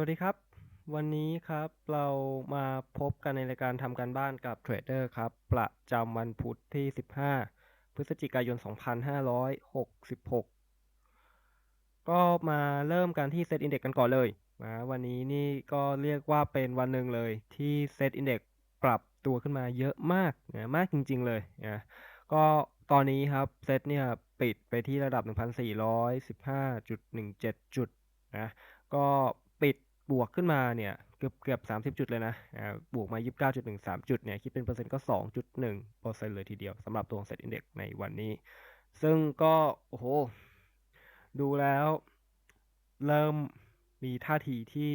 วัสดีครับ วันนี้ครับเรามาพบกันในรายการทำการบ้านกับเทรดเดอร์ครับ ประจำวันพุธที่ 15 พฤศจิกายน 2566 ก็มาเริ่มกันที่เซตอินเด็กกันก่อนเลยนะวันนี้นี่ก็เรียกว่าเป็นวันหนึ่งเลยที่เซตอินเด็กปรับตัวขึ้นมาเยอะมากนะมากจริง ๆ เลยนะก็ตอนนี้ครับเซตเนี่ยปิดไปที่ระดับ 1,415.17 จุดนะก็ปิด บวกขึ้นมาเนี่ยเกือบเกือบ30จุดเลยนะอ่าบวกมา29.13จุดเนี่ยคิดเป็นเปอร์เซ็นต์ก็2.1เปอร์เซ็นต์เลยทีเดียวสำหรับตัวเซ็ตอินเด็กในวันนี้ ซึ่งก็โอ้โหดูแล้วเริ่มมีท่าทีที่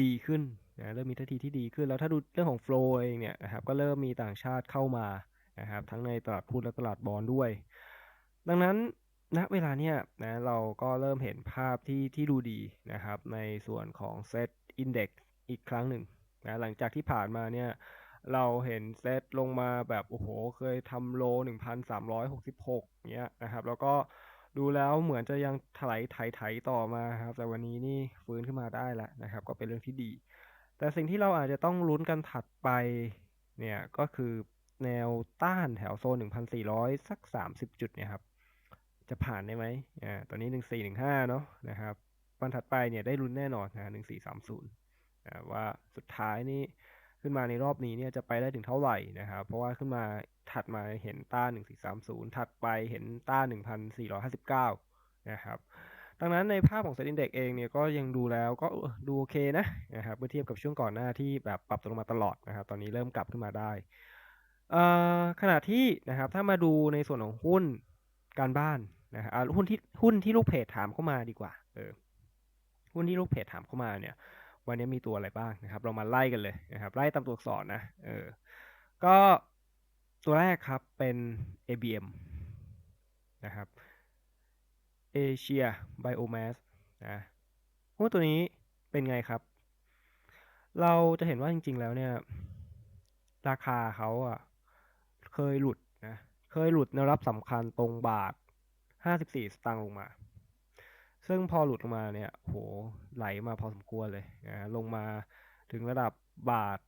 ดีขึ้นนะเริ่มมีท่าทีที่ดีขึ้น แล้วถ้าดูเรื่องของโฟล์เองเนี่ยนะครับก็เริ่มมีต่างชาติเข้ามานะครับทั้งในตลาดหุ้นและตลาดบอลด้วย ดังนั้น ณเวลาเนี้ยนะเราก็เริ่มเห็นภาพที่ที่ดูดีนะครับในส่วนของเซตอินเด็กอีกครั้งหนึ่งนะหลังจากที่ผ่านมาเนี่ยเราเห็นเซตลงมาแบบโอ้โหเคยทำโล 1,366เนี้ยนะครับ แล้วก็ดูแล้วเหมือนจะยังถลายไถไถต่อมาครับ แต่วันนี้นี่ฟื้นขึ้นมาได้แล้วนะครับ ก็เป็นเรื่องที่ดี แต่สิ่งที่เราอาจจะต้องลุ้นกันถัดไปเนี่ยก็คือแนวต้านแถวโซน 1,400 สัก 30 จุดเนี่ยครับ จะผ่านได้ไหมอ่าตอนนี้1415เนาะนะครับ วันถัดไปเนี่ยได้ลุ้นแน่นอนนะ1430อ่าว่าสุดท้ายนี่ขึ้นมาในรอบนี้เนี่ยจะไปได้ถึงเท่าไหร่นะครับ เพราะว่าขึ้นมาถัดมาเห็นต้าน1430 ถัดไปเห็นต้าน1459 นะครับ ดังนั้นในภาพของเซ็นดินเด็กเองเนี่ยก็ยังดูแล้วก็ดูโอเคนะนะครับเมื่อเทียบกับช่วงก่อนหน้าที่แบบปรับตัวลงมาตลอดนะครับ ตอนนี้เริ่มกลับขึ้นมาได้ขณะที่นะครับถ้ามาดูในส่วนของหุ้นการบ้าน นะครับหุ้นที่หุ้นที่ลูกเพจถามเข้ามาดีกว่า เออ หุ้นที่ลูกเพจถามเข้ามาเนี่ย วันนี้มีตัวอะไรบ้างนะครับ เรามาไล่กันเลยนะครับ ไล่ตามตัวอักษรนะ เออ ก็ตัวแรกครับเป็น ABM นะครับ Asia Biomass นะหุ้นตัวนี้เป็นไงครับ เราจะเห็นว่าจริง ๆ แล้วเนี่ย ราคาเขาอะ เคยหลุดนะ เคยหลุดแนวรับสำคัญตรงบาท 54สตางค์ลงมา ซึ่งพอหลุดลงมาเนี่ยโหไหลมาพอสมควรเลยนะลงมาถึงระดับบาท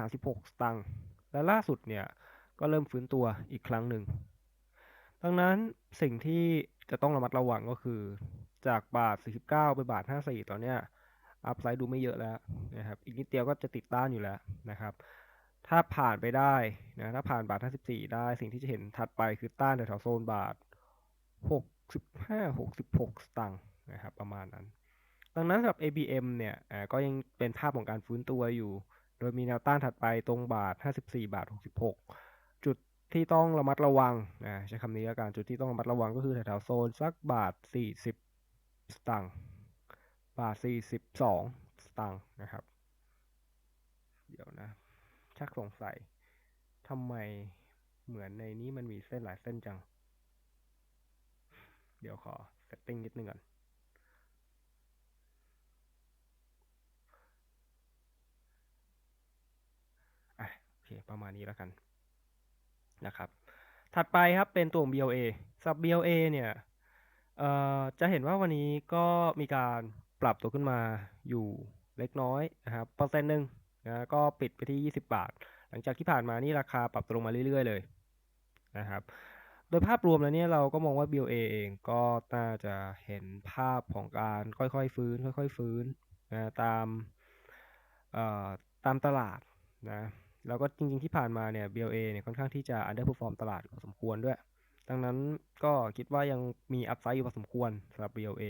36สตางค์และล่าสุดเนี่ยก็เริ่มฟื้นตัวอีกครั้งหนึ่ง ดังนั้นสิ่งที่จะต้องระมัดระวังก็คือ จากบาท 49 ไปบาท 54 ตอนเนี้ยอัพไซด์ดูไม่เยอะแล้วนะครับ อีกนิดเดียวก็จะติดต้านอยู่แล้วนะครับ ถ้าผ่านไปได้นะ ถ้าผ่านบาท 54 ได้ สิ่งที่จะเห็นถัดไปคือต้านแถวโซนบาท หกสิบห้าหกสิบหกสตางค์นะครับประมาณนั้น ดังนั้นสำหรับ ABM เนี่ยก็ยังเป็นภาพของการฟื้นตัวอยู่ โดยมีแนวต้านถัดไปตรงบาท 54 บาท 66 จุดที่ต้องระมัดระวังนะใช้คำนี้แล้วกันจุดที่ต้องระมัดระวังก็คือแถวโซนสักบาท 40 สตางค์บาท 42 สตางค์นะครับ เดี๋ยวนะ ชักสงสัยทำไมเหมือนในนี้มันมีเส้นหลายเส้นจัง เดี๋ยวขอเซตติ้งนิดนึงก่อน อะโอเค ประมาณนี้แล้วกันนะครับ ถัดไปครับเป็นตัว BLA สับ BLA เนี่ยเอ่อจะเห็นว่าวันนี้ก็มีการปรับตัวขึ้นมาอยู่เล็กน้อยนะครับเปอร์เซ็นต์หนึ่งนะก็ปิดไปที่ 20 บาท หลังจากที่ผ่านมานี่ราคาปรับตัวลงมาเรื่อย ๆ เลยนะครับ โดยภาพรวมแล้วเนี่ยเราก็มองว่า BOA เองก็น่าจะเห็นภาพของการค่อยๆฟื้น ค่อย ๆ ฟื้นนะตามตามตลาดนะแล้วก็จริงๆที่ผ่านมาเนี่ย BOA เนี่ยค่อนข้างที่จะ underperform ตลาดพอสมควรด้วย ดังนั้นก็คิดว่ายังมีอัพไซด์อยู่พอสมควรสำหรับ BOA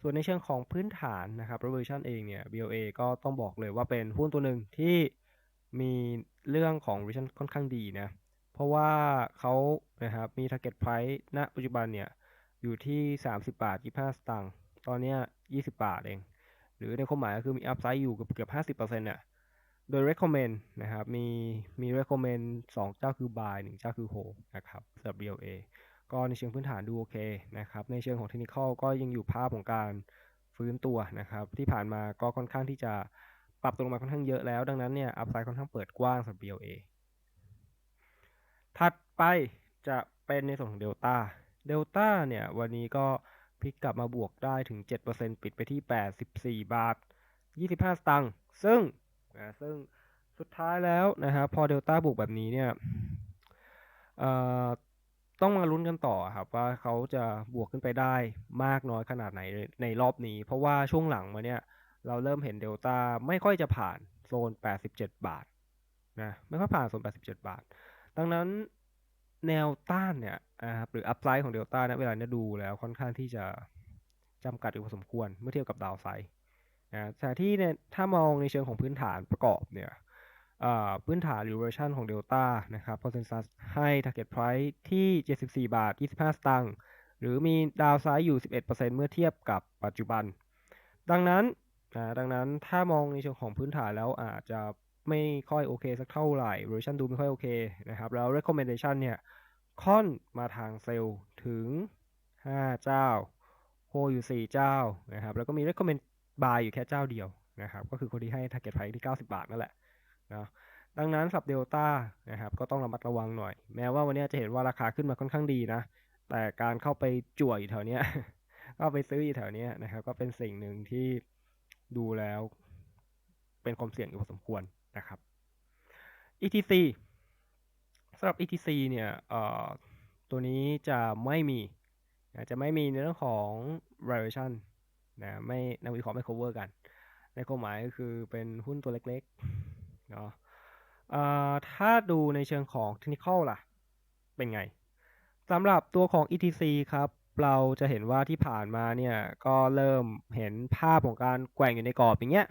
ส่วนในเชิงของพื้นฐานนะครับ valuation เองเนี่ย BOA ก็ต้องบอกเลยว่าเป็นหุ้นตัวหนึ่งที่มีเรื่องของ valuation ค่อนข้างดีนะ ราะว่าเขานะครับมี target price ณปัจจุบันเนี่ยอยู่ที่ 30 บาท 25 สตางค์ตอนนี้20 บาทเอง หรือในความหมายก็คือมี upside อยู่เกือบเกือบ50%เนี่ยโดย recommend นะครับ มีมี recommend 2 เจ้าคือ buy 1 เจ้าคือ hold นะครับสำหรับ BLA ก็ในเชิงพื้นฐานดูโอเคนะครับ ในเชิงของเทคนิคก็ยังอยู่ภาพของการฟื้นตัวนะครับ ที่ผ่านมาก็ค่อนข้างที่จะปรับตัวลงมาค่อนข้างเยอะแล้ว ดังนั้นเนี่ย upside ค่อนข้างเปิดกว้างสำหรับ BLA ถัดไปจะเป็นในส่วนของเดลต้าเดลต้าเนี่ยวันนี้ก็พลิกกลับมาบวกได้ถึง 7%ปิดไปที่ 84 บาท 25 สตางค์ซึ่งนะซึ่งสุดท้ายแล้วนะครับพอเดลต้าบวกแบบนี้เนี่ยเอ่อต้องมาลุ้นกันต่อครับว่าเขาจะบวกขึ้นไปได้มากน้อยขนาดไหนในรอบนี้ เพราะว่าช่วงหลังมาเนี่ยเราเริ่มเห็นเดลต้าไม่ค่อยจะผ่านโซน 87 บาทนะไม่ค่อยผ่านโซน 87 บาท ดังนั้นแนวต้านเนี่ยนะครับหรืออัพไซด์ของเดลต้านะเวลาเนี่ยดูแล้วค่อนข้างที่จะจำกัดอยู่พอสมควรเมื่อเทียบกับดาวไซด์นะแต่ที่เนี่ยถ้ามองในเชิงของพื้นฐานประกอบเนี่ยพื้นฐานหรือเวอร์ชันของ Delta นะครับ consensus ให้ target price ที่ 74 บาท 25 สตางค์หรือมีดาวไซด์อยู่ 11%เมื่อเทียบกับปัจจุบัน ดังนั้นนะดังนั้นถ้ามองในเชิงของพื้นฐานแล้วอาจจะ ไม่ค่อยโอเคสักเท่าไหร่เวอร์ชันดูไม่ค่อยโอเคนะครับ แล้ว recommendation เนี่ยค่อนมาทางเซลล์ถึง 5 เจ้า โฮอยู่ 4 เจ้านะครับ แล้วก็มี recommend buy อยู่แค่เจ้าเดียวนะครับ ก็คือคนที่ให้ target price ที่ 90 บาทนั่นแหละนะดังนั้นสับเดลต้านะครับ ก็ต้องระมัดระวังหน่อย แม้ว่าวันนี้จะเห็นว่าราคาขึ้นมาค่อนข้างดีนะ แต่การเข้าไปจ่วอยู่แถวนี้ก็ไปซื้ออยู่แถวนี้นะครับ ก็เป็นสิ่งหนึ่งที่ดูแล้วเป็นความเสี่ยงอยู่พอสมควร นะครับ ETC สำหรับ ETC เนี่ยตัวนี้จะไม่มีจะไม่มีในเรื่องของ valuation นะไม่นักวิเคราะห์ไม่ cover กัน ในความหมายก็คือเป็นหุ้นตัวเล็กๆเนาะถ้าดูในเชิงของ technical ล่ะ เป็นไงสำหรับตัวของ ETC ครับ เราจะเห็นว่าที่ผ่านมาเนี่ย ก็เริ่มเห็นภาพของการแกว่งอยู่ในกรอบอย่างเงี้ย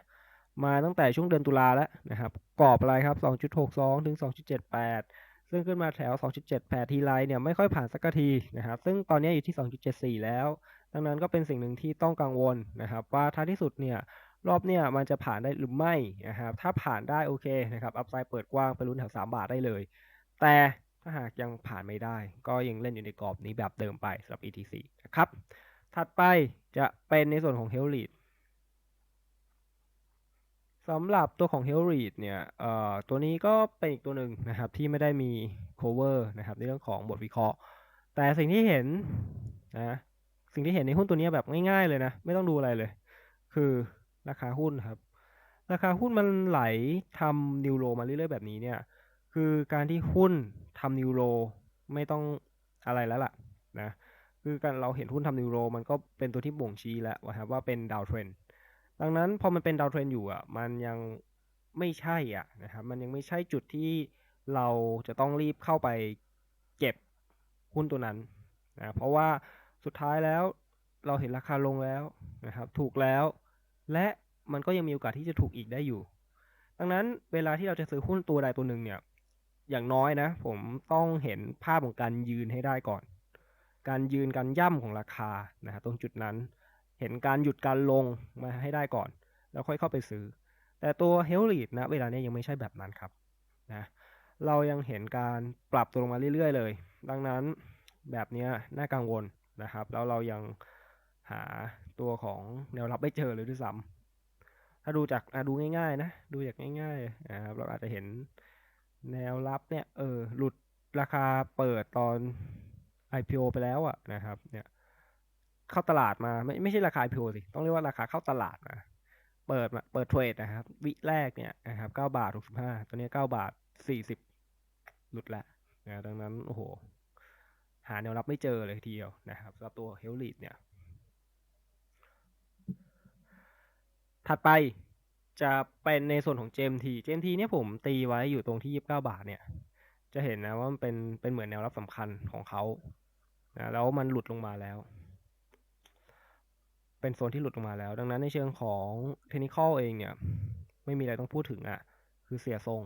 มาตั้งแต่ช่วงเดือนตุลาแล้วนะครับกรอบอะไรครับ 2.62 ถึง 2.78 ซึ่งขึ้นมาแถว 2.78 ทีไรเนี่ยไม่ค่อยผ่านสักทีนะครับ ซึ่งตอนนี้อยู่ที่ 2.74 แล้ว ดังนั้นก็เป็นสิ่งหนึ่งที่ต้องกังวลนะครับว่าท้ายที่สุดเนี่ยรอบเนี่ยมันจะผ่านได้หรือไม่นะครับถ้าผ่านได้โอเคนะครับอัพไซด์เปิดกว้างไปลุ้นแถว 3 บาทได้เลย แต่ถ้าหากยังผ่านไม่ได้ ก็ยังเล่นอยู่ในกรอบนี้แบบเดิมไปสำหรับ ETC นะครับถัดไปจะเป็นในส่วนของ h e l l e a d สำหรับตัวของ h e l r e a d เนี่ยเอ่อตัวนี้ก็เป็นอีกตัวหนึ่งนะครับที่ไม่ได้มี cover นะครับในเรื่องของบทวิเคราะห์ แต่สิ่งที่เห็นนะสิ่งที่เห็นในหุ้นตัวนี้แบบง่ายๆเลยนะ ไม่ต้องดูอะไรเลย คือราคาหุ้นครับ ราคาหุ้นมันไหลทำนิวโรมาเรื่อยๆแบบนี้เนี่ย คือการที่หุ้นทำนิวโรไม่ต้องอะไรแล้วล่ะนะคือการเราเห็นหุ้นทำนิวโรมันก็เป็นตัวที่บ่งชี้แล้วว่าครับว่าเป็นดาวเทรนดั ดังนั้นพอมันเป็นดาวเทรนอยู่อะมันยังไม่ใช่อะนะครับมันยังไม่ใช่จุดที่เราจะต้องรีบเข้าไปเก็บหุ้นตัวนั้นนะเพราะว่าสุดท้ายแล้วเราเห็นราคาลงแล้วนะครับ ถูกแล้ว และมันก็ยังมีโอกาสที่จะถูกอีกได้อยู่ ดังนั้นเวลาที่เราจะซื้อหุ้นตัวใดตัวหนึ่งเนี่ย อย่างน้อยนะ ผมต้องเห็นภาพของการยืนให้ได้ก่อน การยืนการย่ำของราคานะตรงจุดนั้น เห็นการหยุดการลงมาให้ได้ก่อน แล้วค่อยเข้าไปซื้อ แต่ตัวเฮลลีดนะเวลานี้ยังไม่ใช่แบบนั้นครับนะเรายังเห็นการปรับตัวลงมาเรื่อย ๆ เลย ดังนั้นแบบนี้น่ากังวลนะครับ แล้วเรายังหาตัวของแนวรับไม่เจอเลยด้วยซ้ำถ้าดูจากดูง่ายๆนะ ดูจากง่ายๆนะครับเราอาจจะเห็นแนวรับเนี่ยเออหลุดราคาเปิดตอน IPO ไปแล้วอะนะครับเนี่ย เข้าตลาดมา ไม่ไม่ใช่ราคา IPO สิต้องเรียกว่าราคาเข้าตลาดมาเปิดมาเปิดเทรดนะครับ วิแรกเนี่ยนะครับเก้าบาทหกสิบห้าตัวนี้เก้าบาทสี่สิบหลุดแล้วนะดังนั้นโอ้โห หาแนวรับไม่เจอเลยทีเดียวนะครับสำหรับตัวเฮลลีดเนี่ย ถัดไปจะเป็นในส่วนของ GMT GMT เนี่ยผมตีไว้อยู่ตรงที่ยี่สิบเก้าบาทเนี่ย จะเห็นนะว่ามันเป็นเป็นเหมือนแนวรับสำคัญของเขานะแล้วมันหลุดลงมาแล้ว เป็นโซนที่หลุดออกมาแล้ว ดังนั้นในเชิงของเทคนิคอลเองเนี่ย ไม่มีอะไรต้องพูดถึงอะ่ะ คือเสียทรง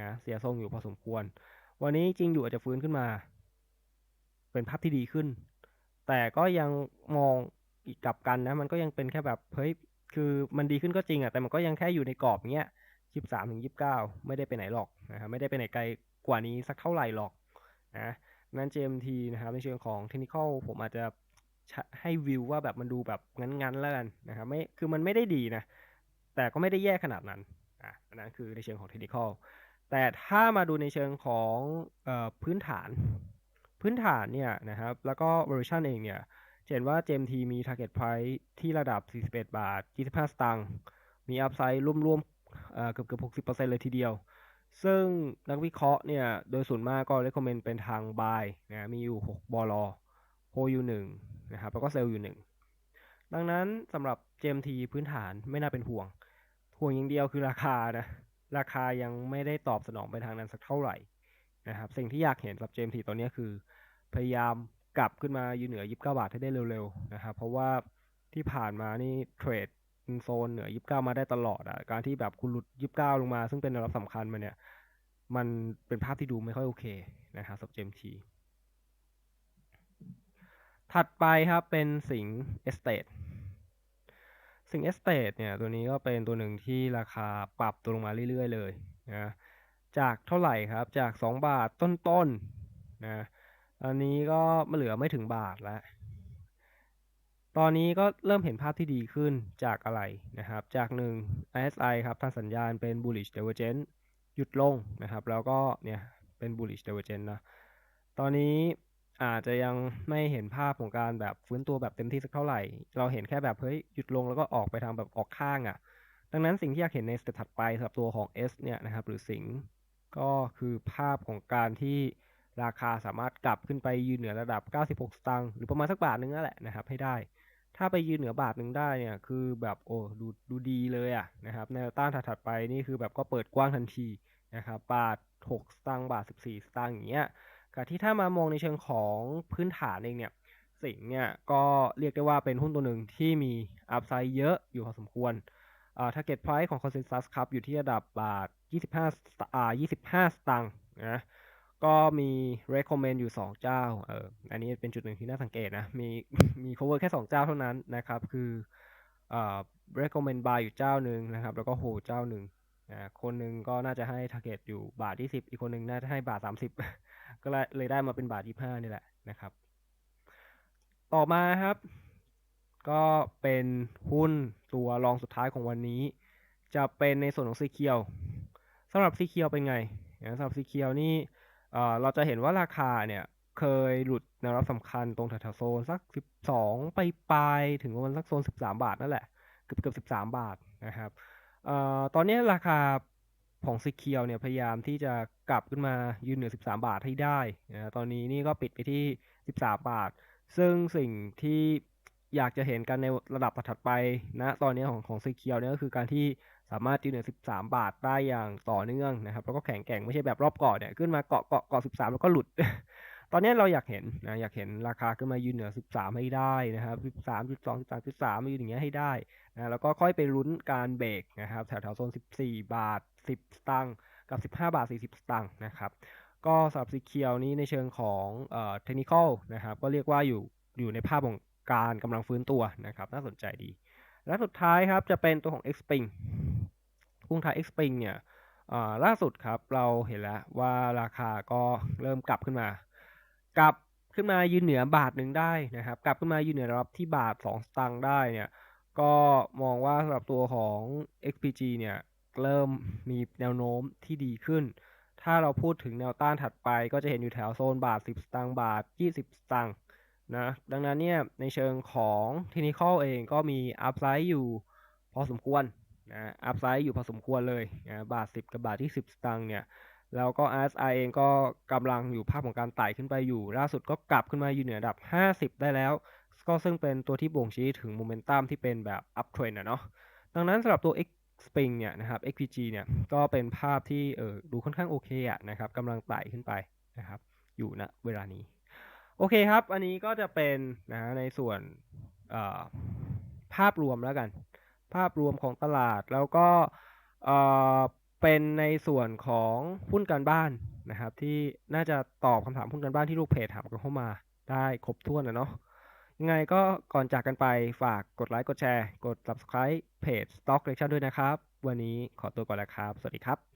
นะเสียทรงอยู่พอสมควร วันนี้จริงอยู่อาจจะฟื้นขึ้นมา เป็นภาพที่ดีขึ้น แต่ก็ยังมองอีกกลับกันนะ มันก็ยังเป็นแค่แบบเฮ้ยคือมันดีขึ้นก็จริงอะ่ะแต่มันก็ยังแค่อยู่ในกรอบเงี้ยยี่สามถึงยี่สิบเก้าไม่ได้ไปไหนหรอกนะครับไม่ได้ไปไหนไกลกว่านี้สักเท่าไหร่หรอกนะนั้น GMT นะครับในเชิงของเทคนิคอลผมอาจจะ ให้วิวว่าแบบมันดูแบบงั้นๆแล้วกันนะครับไม่คือมันไม่ได้ดีนะ แต่ก็ไม่ได้แย่ขนาดนั้นอะอันนั้นคือในเชิงของเทคนิคอลแต่ถ้ามาดูในเชิงของอพื้นฐาน พื้นฐานเนี่ยนะครับ แล้วก็เวอร์ชันเองเนี่ยเห็นว่า GMT มี target price ที่ระดับ 41 บาท 25 สตางค์มีอัพไซด์ร่วมๆเกือบเกือบหกสิบเปอร์เซ็นเลยทีเดียว ซึ่งนักวิเคราะห์เนี่ย โดยส่วนมากก็ recommend เป็นทาง buy นะมีอยู่หกบอลอ ยู่หนึ่งนะครับแล้วก็เซลล์อยู่หนึ่งดังนั้นสำหรับ GMT พื้นฐานไม่น่าเป็นห่วง ห่วงอย่างเดียวคือราคานะ ราคายังไม่ได้ตอบสนองไปทางนั้นสักเท่าไหร่นะครับ สิ่งที่อยากเห็นสำหรับ GMT ตอนนี้คือ พยายามกลับขึ้นมาอยืนเหนือ 29 บาทให้ได้เร็วๆนะครับ เพราะว่าที่ผ่านมานี่เทรดโซนเหนือ 29 มาได้ตลอดอะ การที่แบบคุณหลุด 29 ลงมา ซึ่งเป็นแนวรับสำคัญมาเนี่ย มันเป็นภาพที่ดูไม่ค่อยโอเคนะครับสำหรับ GMT ถัดไปครับเป็นสิงเอสเตทสิงเอสเตทเนี่ยตัวนี้ก็เป็นตัวหนึ่งที่ราคาปรับตัวลงมาเรื่อยๆเลยนะจากเท่าไหร่ครับจาก 2 บาทต้นๆนะอันนี้ก็มาเหลือไม่ถึงบาทแล้ว ตอนนี้ก็เริ่มเห็นภาพที่ดีขึ้นจากอะไรนะครับ จากหนึ่ง RSI ครับทางสัญญาณเป็น bullish divergence หยุดลงนะครับ แล้วก็เนี่ยเป็น bullish divergence นะ ตอนนี้ อาจจะยังไม่เห็นภาพของการแบบฟื้นตัวแบบเต็มที่สักเท่าไหร่ เราเห็นแค่แบบเฮ้ยหยุดลงแล้วก็ออกไปทางแบบออกข้างอะ่ะ ดังนั้นสิ่งที่อยากเห็นในสเต็ปถัดไปสำหรับตัวของ S เนี่ยนะครับหรือสิงก็คือภาพของการที่ราคาสามารถกลับขึ้นไปยืนเหนือระดับ 96 สตางค์หรือประมาณสักบาทนึงนั่นแหละนะครับให้ได้ ถ้าไปยืนเหนือบาทนึงได้เนี่ยคือแบบโอ้ดูดูดีเลยอะนะครับแนต้านถัดๆไปนี่คือแบบก็เปิดกว้างทันทีนะครับบาท 6 สตางค์บาท 14 สตางค์อย่างเงี้ย กับที่ถ้ามามองในเชิงของพื้นฐานเองเนี่ย สิงเนี่ยก็เรียกได้ว่าเป็นหุ้นตัวหนึ่งที่มีอัพไซด์เยอะอยู่พอสมควรอ่า target price ของ consensus ครับอยู่ที่ระดับบาท 25อ่า25 สตางค์นะก็มี recommend อยู่ 2 เจ้าเอออันนี้เป็นจุดหนึ่งที่น่าสังเกตนะ มีมี cover แค่ 2 เจ้าเท่านั้นนะครับ คืออ่า recommend buy อยู่เจ้าหนึ่งนะครับ แล้วก็ hold เจ้าหนึ่ง คนหนึ่งก็น่าจะให้ target อยู่บาท20อีกคนหนึ่งน่าจะให้บาท30ก็เลยได้มาเป็นบาทยี่ห้านี่แหละนะครับ ต่อมาครับ ก็เป็นหุ้นตัวรองสุดท้ายของวันนี้ จะเป็นในส่วนของซีเคียวสำหรับซีเคียวเป็นไงสำหรับซีเคียวนี่เราจะเห็นว่าราคาเนี่ยเคยหลุดแนวรับสำคัญตรงแถวโซนสัก 12 ไปปลายถึงประมาณสักโซน 13 บาทนั่นแหละ เกือบเกือบ13 บาทนะครับ อตอนนี้ราคาของซีเคียวเนี่ยพยายามที่จะกลับขึ้นมายืนเหนือ 13 บาทให้ได้นะตอนนี้นี่ก็ปิดไปที่ 13 บาท ซึ่งสิ่งที่อยากจะเห็นกันในระดับถัดไปนะตอนนี้ของของซีเคียวเนี่ยก็คือการที่สามารถยืนเหนือ 13 บาทได้อย่างต่อเนื่องนะครับ แล้วก็แข็งแกร่งไม่ใช่แบบรอบก่อนเนี่ยขึ้นมาเกาะเกาะเกาะ 13 แล้วก็หลุด ตอนนี้เราอยากเห็นนะอยากเห็นราคาขึ้นมายืนเหนือ 13 ให้ได้นะครับ13.2 13.3มายืนอย่างเงี้ยให้ได้นะแล้วก็ค่อยไปลุ้นการเบรกนะครับแถวแถวโซน 14 บาท 10 สตางค์กับ 15 บาท 40 สตางค์นะครับก็สำหรับสีเขียวนี้ในเชิงของเอ่อเทคนิคอลนะครับก็เรียกว่าอยู่อยู่ในภาพของการกำลังฟื้นตัวนะครับน่าสนใจดี และสุดท้ายครับจะเป็นตัวของ Xpring หุ้นไทย Xpring เนี่ยล่าสุดครับเราเห็นแล้วว่าราคาก็เริ่มกลับขึ้นมา กลับขึ้นมายืนเหนือบาทหนึ่งได้นะครับ กลับขึ้นมายืนเหนือรับที่บาท 2 สตางค์ได้เนี่ย ก็มองว่าสำหรับตัวของ XPG เนี่ยเริ่มมีแนวโน้มที่ดีขึ้น ถ้าเราพูดถึงแนวต้านถัดไปก็จะเห็นอยู่แถวโซนบาท 10 สตางค์บาท 20 สตางค์นะ ดังนั้นเนี่ยในเชิงของเทคนิคเองก็มีอัพไซด์อยู่พอสมควรนะอัพไซด์อยู่พอสมควรเลยนะบาท 10 กับบาทที่ 10 สตางค์เนี่ย แล้วก็ RSI เองก็กำลังอยู่ภาพของการไต่ขึ้นไปอยู่ ล่าสุดก็กลับขึ้นมาอยู่เหนือระดับ 50 ได้แล้ว ก็ซึ่งเป็นตัวที่บ่งชี้ถึงโมเมนตัมที่เป็นแบบอัพเทรนนะเนาะดังนั้นสำหรับตัว X Spring เนี่ยนะครับ XPG เนี่ยก็เป็นภาพที่เออดูค่อนข้างโอเคอะนะครับกำลังไต่ขึ้นไปนะครับ อยู่ณเวลานี้ โอเคครับ อันนี้ก็จะเป็นนะในส่วนภาพรวมแล้วกัน ภาพรวมของตลาดแล้วก็ เป็นในส่วนของหุ้นการบ้านนะครับ ที่น่าจะตอบคำถามหุ้นการบ้านที่ลูกเพจถามกันเข้ามา ได้ครบถ้วนนะเนาะยังไงก็ก่อนจากกันไปฝากกดไลค์กดแชร์ กด subscribe เพจ Stock Collection ด้วยนะครับ วันนี้ขอตัวก่อนแล้วครับ สวัสดีครับ